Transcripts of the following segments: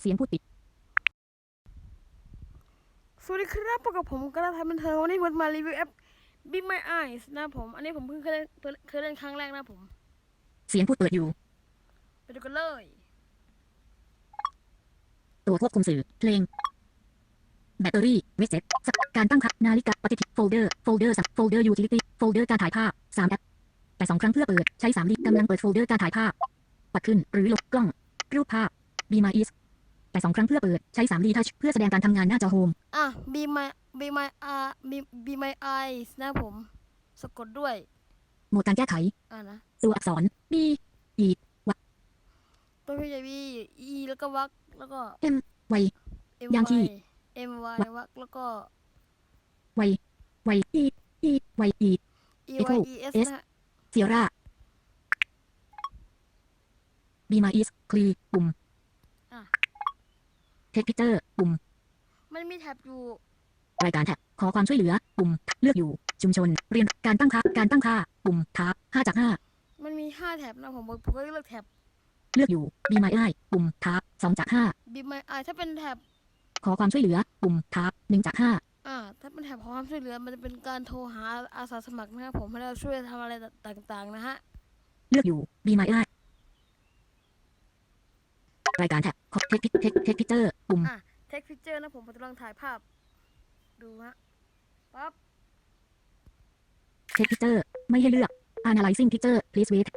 เสียงพูดปิด สวัสดีครับพบกับผมกระทำบันเทิงวันนี้ผมมารีวิวแอป Be My Eyes นะผม อันนี้ผมเพิ่งเคยเล่นเคยเล่นครั้งแรกนะผม เสียงพูดเปิดอยู่ ไปดูกันเลย ตัวควบคุมสื่อ เพลง แบตเตอรี่เวจเจ็ตการตั้งค่านาฬิกาปฏิทินโฟลเดอร์โฟลเดอร์สัโฟลเดอร์ยูทิลิตี้โฟลเดอร์การถ่ายภาพสามแอปแต่สองครั้งเพื่อเปิด ใช้สามลิกำลังเปิดโฟลเดอร์การถ่ายภาพ ปัดขึ้นหรือลบกล้อง รูปภาพ Be My Is แต่สองครั้งเพื่อเปิด ใช้สามลีทัชเพื่อแสดงการทำงานหน้าจอโฮม อะ Be My Be My uh, Be, Be My Eyes นะผม สะกดด้วย โหมดการแก้ไข อะนะ ตัวอักษร B E ตัวพี่ใหญ่ B E แล้วก็วักแล้วก็ M Y M ยังที่ Y M Y วักแล้วก็ Y Y E E Y E E Echo Y E S S นะฮะเซียร่า Be My Is คลีปุ่มอะ Take Picture ปุ่ม มันมีแท็บอยู่ รายการแท็บขอความช่วยเหลือ ปุ่ม เลือกอยู่ ชุมชน เรียนการตั้งค่าการตั้งค่า ปุ่มทับ5จากมันมีห้าแท็บนะผมผมก็เลือกแท็บ5เลือกอยู่ Be My Eye ปุ่มทับ2จาก Be My Eyes ถ้าเป็นแท็บ5ขอความช่วยเหลือ ปุ่มทับ1จากอ่าถ้าเป็นแถบความช่วยเหลือมันจะเป็นการโทรหาอาสาสมัครนะครับผมให้เราช่วยทำอะไรต่างๆนะฮะ5เลือกอยู่ Be My Eye รายการแท็บเทคพิเทคเทคพิเจอร์ปุ่มเทคพิเจอร์นะผมกำลังถ่ายภาพ ดูฮะปั๊บเทคพิเจอร์ไม่ให้เลือก analyzing picture please wait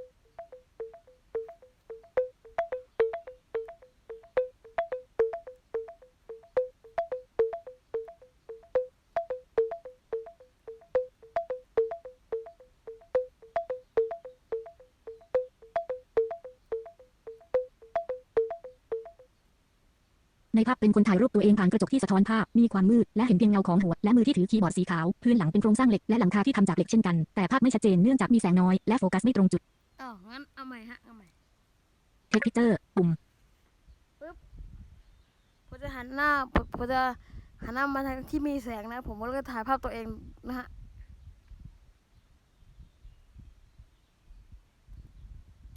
ในภาพเป็นคนถ่ายรูปตัวเองผ่านกระจกที่สะท้อนภาพ มีความมืด และเห็นเพียงเงาของหัว และมือที่ถือคีย์บอร์ดสีขาว พื้นหลังเป็นโครงสร้างเหล็กและหลังคาที่ทำจากเหล็กเช่นกัน แต่ภาพไม่ชัดเจนเนื่องจากมีแสงน้อยและโฟกัสไม่ตรงจุดอ้าวงั้นเอาใหม่ฮะ เอาใหม่ Take Picture ปุ่มผมจะหันหน้าผมผมจะหันหน้ามาทางที่มีแสงนะ ผมก็ถ่ายภาพตัวเองนะฮะ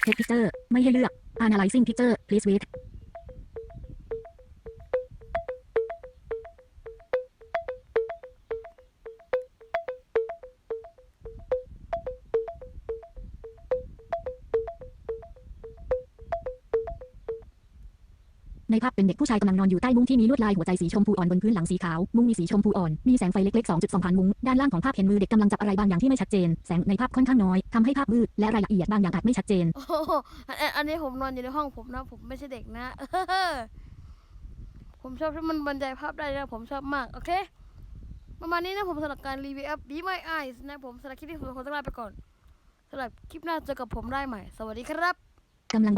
Take Picture ไม่ให้เลือก Analyzing Picture Please wait ในภาพเป็นเด็กผู้ชายกำลังนอนอยู่ใต้มุ้งที่มีลวดลายหัวใจสีชมพูอ่อนบนพื้นหลังสีขาว มุ้งมีสีชมพูอ่อน มีแสงไฟเล็กๆ 2.2 ผ่านมุ้ง ด้านล่างของภาพเห็นมือเด็กกำลังจับอะไรบางอย่างที่ไม่ชัดเจน แสงในภาพค่อนข้างน้อยทำให้ภาพมืดและรายละเอียดบางอย่างอาจไม่ชัดเจน โอ้โหอันอันนี้ผมนอนอยู่ในห้องผมนะ ผมไม่ใช่เด็กนะ ผมชอบที่มันบรรยายภาพได้นะ ผมชอบมาก โอเค ประมาณนี้นะผมสำหรับการรีวิวแอป Be My Eyes นะผมสำหรับคลิปนี้ผมขอตัวลาไปก่อนสำหรับคลิปหน้าเจอกับผมได้ใหม่ สวัสดีครับกำลัง